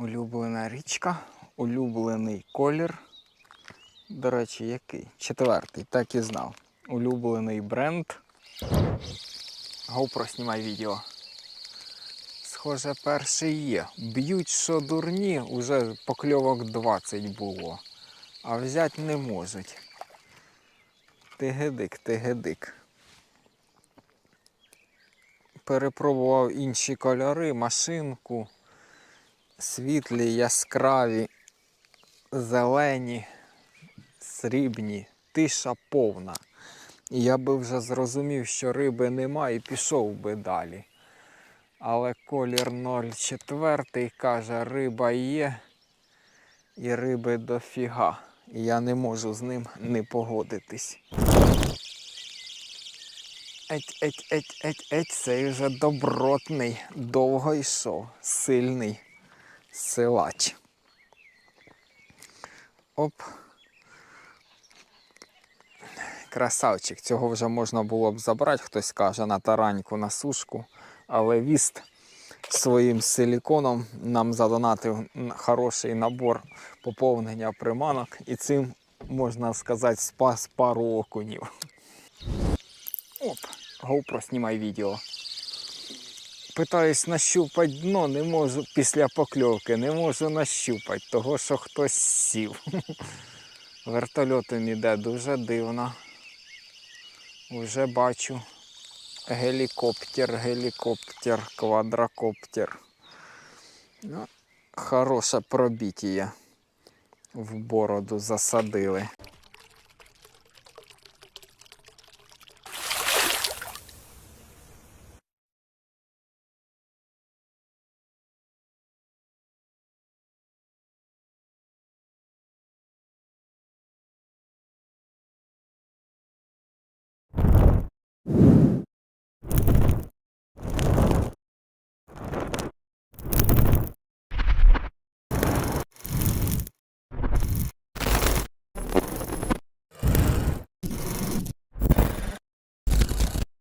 Улюблена річка, улюблений колір. До речі, який? Четвертий, так і знав. Улюблений бренд. GoPro знімай відео. Схоже, перший є. Б'ють, що дурні, уже покльовок 20 було. А взять не можуть. Тигедик, тигедик. Перепробував інші кольори, машинку, світлі, яскраві, зелені, срібні, тиша повна. І я би вже зрозумів, що риби нема і пішов би далі. Але колір 04 каже, риба є і риби дофіга. І я не можу з ним не погодитись. Еть, еть, еть, еть, еть, цей вже добротний, довго йшов, сильний силач. Оп. Красавчик, цього вже можна було б забрати, хтось каже, на тараньку, на сушку, але віст своїм силіконом нам задонатив хороший набор поповнення приманок, і цим, можна сказати, спас пару окунів. Оп, GoPro знімай відео. Питаюсь нащупати дно, не можу після покльовки, не можу нащупати, того що хтось сів. Вертольотом іде дуже дивно. Уже бачу. Гелікоптер, гелікоптер, квадрокоптер. Ну, хороше пробіття в бороду засадили.